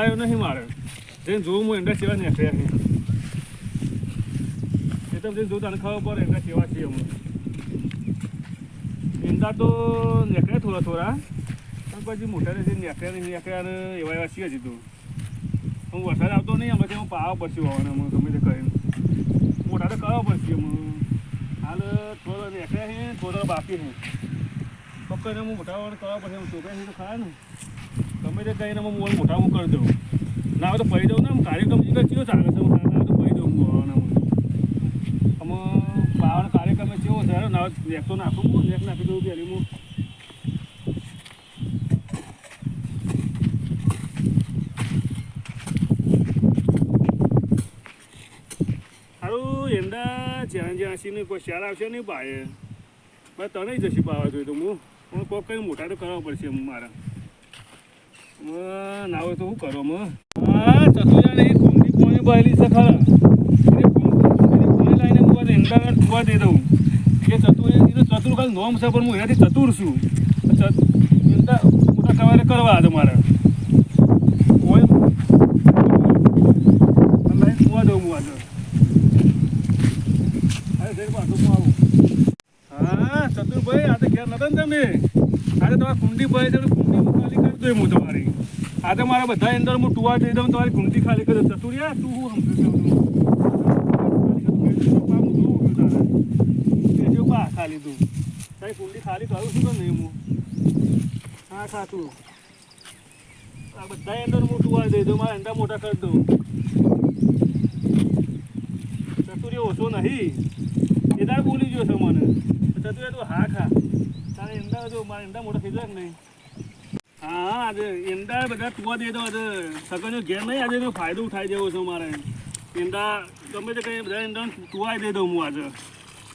આવ્યો નહીં મારે જઈને જોઉં હું એમના સેવા નીકળ્યા નહીં એ તો જઈને તને ખબર પડે એમના સેવા છીએ અમે. એમના તો નીકળ્યા થોડા થોડા, પણ પછી મોટા ને નીકળ્યા નહીં નીકળ્યા ને એવા એવા છીએ તો હું વરસાદ આવતો નહીં અમે હું પાવા પડશે હોવાને ગમે તે કરીને. મોટા તો કરવા પડશે અમે હાલ થોડો નીકળ્યા છે થોડો બાકી છે પકડીને હું મોટા કરવા પડશે છે. તો ખરા ને. ગમે તે કહીને હું મોલ મોટા હું કરી દઉં. ના હોય તો પડી દઉં ને આમ કાર્યક્રમ જે કેવો ચાલે છે, હું ના તો પડી દઉં, હું આમ પાવાનો કાર્યક્રમ કેવો છે ના નેક તો નાખું હું નેક નાખી દઉં પહેલી હું. એમડા જ્યાં જ્યાં આસીને કોઈ શિયાળ આવશે નહીં પાયે. બસ તને જશે પાવા જોઈએ તો હું. કોઈક કંઈ મોટા તો કરવા પડશે મારા. ના હોય તો શું કરો હા. ચતુજાને એ કુંડી પોણી બહેલી છે ખરા. એને કુંડી પોણી લાવીને હું દઉં. એ ચતુર એ ચતુર ખાલી નોમ છે, પણ હું એનાથી ચતુર છું. એંડા મોટા કરવા આજે મારે. કોઈ લાઈને ટુવા દઉં હું આજે. હું ચતુરભાઈ, આ તો ઘેર નતા ને તમે? આજે તમારે કુંડી ભાઈ તમે કુંડી ખાલી કરી દઉં હું તમારી. આજે મારા બધા અંદર હું ટુવા જઈ દઉં તમારી કુંડી ખાલી કરી દઉં. ચતુરિયા તું હું સમજુ ખાલી તું. તારી કુંડી ખાલી કરું છું કે નહીં હું? હા ખાતું આ બધા અંદર હું ટુવા દઈ દઉં, મારા અંડા મોટા કરી દઉં. ચતુરી ઓછો નહીં. એ તારે બોલી ગયો છે મને. ચતુરી તું હા ખા. તારે ઈંડા જો, મારા ઈંડા મોટા થઈ જાય નહીં? હા, આજે ઈંડા બધા તુવા દે દો આજે સગનનો ઘેર નહીં, આજે તો ફાયદો ઉઠાઈ દેવો છે મારે ઈંડા ગમે તે કંઈ બધા ઈંડા તુવાઈ દઈ દઉં હું આજે.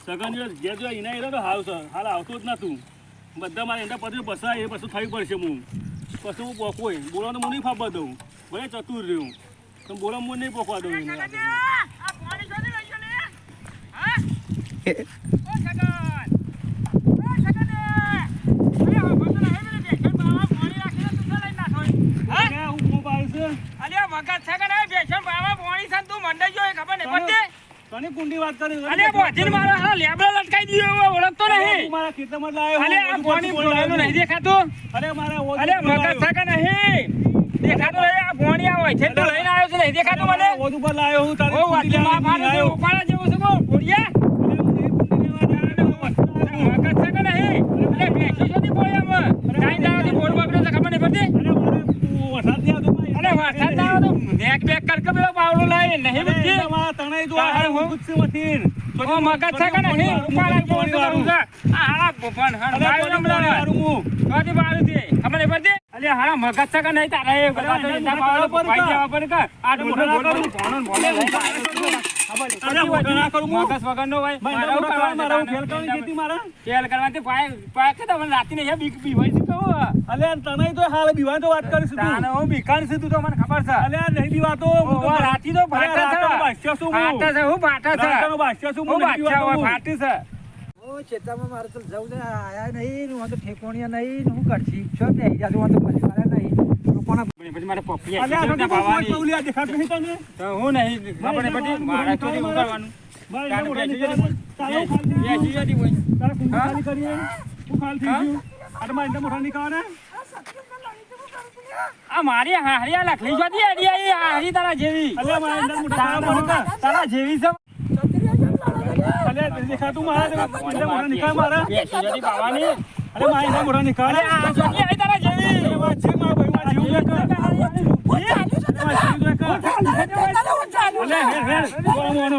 સગન જો ઘેર જો એના એના તો હાવ છે. હાલ આવતો જ ના તું. બધા મારા ઈંડા પછી બસાય એ પછી થઈ પડશે હું પછી હું પોકોય બોલાવાનું હું નહીં ફાપવા દઉં. ભલે ચતુર રહ્યું. તો બોલા હું નહીં પોકવા દઉં. હું હું લટકાઈ ઓળખતો નહીં મારા ખેતરમાં લાયો નહીં દેખાતું અરે મારા ઓછું અલે નહીં દેખાતો આ હોય છે તો લઈને આવ્યો છે નહીં દેખાતો મને ઓછું પર લાયો હું ઓ ભોળિયા અરે હું નહીં કુંડી લેવા મગજ સગા નહીં અલે બેસી છો ની બોયામાં કાઈ દાવાથી બોર બગડે છે ખબર નહીં પડતી અરે મારે તું વરસાદ નહીં આવતો ભાઈ. અલે વરસાદ ના આવે તો નેક બેક કર કે પેલો લાવી નહીં બુદ્ધિ તણાઈ જો આ હું? મથીન. મગજ ઉપાડા છે આ હારા ભગવાન હું. બારું ખબર અલે હારા મગજ તારા એ બધા તો પર જવા કે આ. બોલ. અરે કરું હું. મગજ હોય ભાઈ, મારે મારા ખેલ કરવાની મારા. રાતે બીક બીવાય છે કહું અલે આ તો હાલ બીવાની તો વાત કરીશ તું. તાને હું બીકાણ છે તું તો મને ખબર છે અલે નહીં બીવાતો. હું તો રાતી તો ભાટા છે રાતનો બાદશાહ ભાટા છે હું ભાટા છે રાતનો બાદશાહ છું, હું બીવાતો હોય હું. છે ઓ ખેતરમાં મારે તો જવું છે આયા નહીં હું તો ઠેકોણિયા નહીં હું કરશી છો ને આવી જાતું હું તો પરિવાર નહીં મારે પપ્પી તો દેખાતું નહીં તને? હું નહીં નહીં પડી મારા કરવાનું ભાઈ, તારે? ખાલી કરીએ. હું થઈ ગયું. આ મારા નીકળવાના. આ મારી હારી આ લખલી જોતી હારી આ હારી તારા જેવી અલે મારા એના મોઢા ખાવા તારા તારા જેવી છે અલે દેખાતું મારા એના મોઢા નીકળ મારા. બેસી જતી અલે મારા એના મોઢા નીકળ. અરે આ જોતી હારી તારા જેવી એ વાત ભાઈ, મારા જીવ લેકર. મારા અલે હેર, હેર. કોણ મોનો?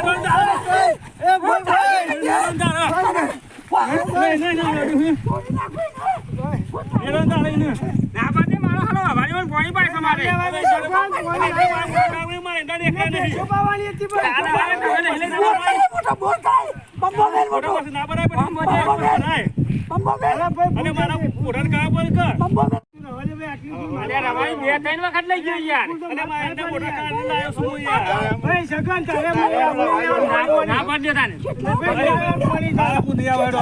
મારે. હેર, હેર, કોણ મોનો? એ દેખાતું? હું માગી હેર, હેર, ખાલી કરવાની છે. આ એના મોઢામાં નીકળવાના. ના બાજે મારો હાલો હવારી માં પાણી પાય તમારે દેખાય નહીં. ભેંસો પાવાની હતી પણ. આના વાળા ડોહા ને હેલે ના બોલ બરાય. થાય, મોટો બોલ થાય. બંબો બેન મોટો. મોટા પાસે ના બરાય પછી બંબો બેન. બંબો બરાય. બંબો બેન. અને મારા મોઢાને કાળા કર. બે ત્રણ વખત લઈ ગયો યાર. મારા લાયો છું. ના- તાને તારા પુનિયા વાળો.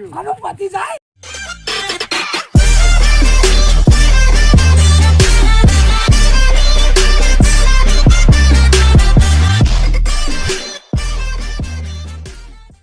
લઈ લે પતી જાય.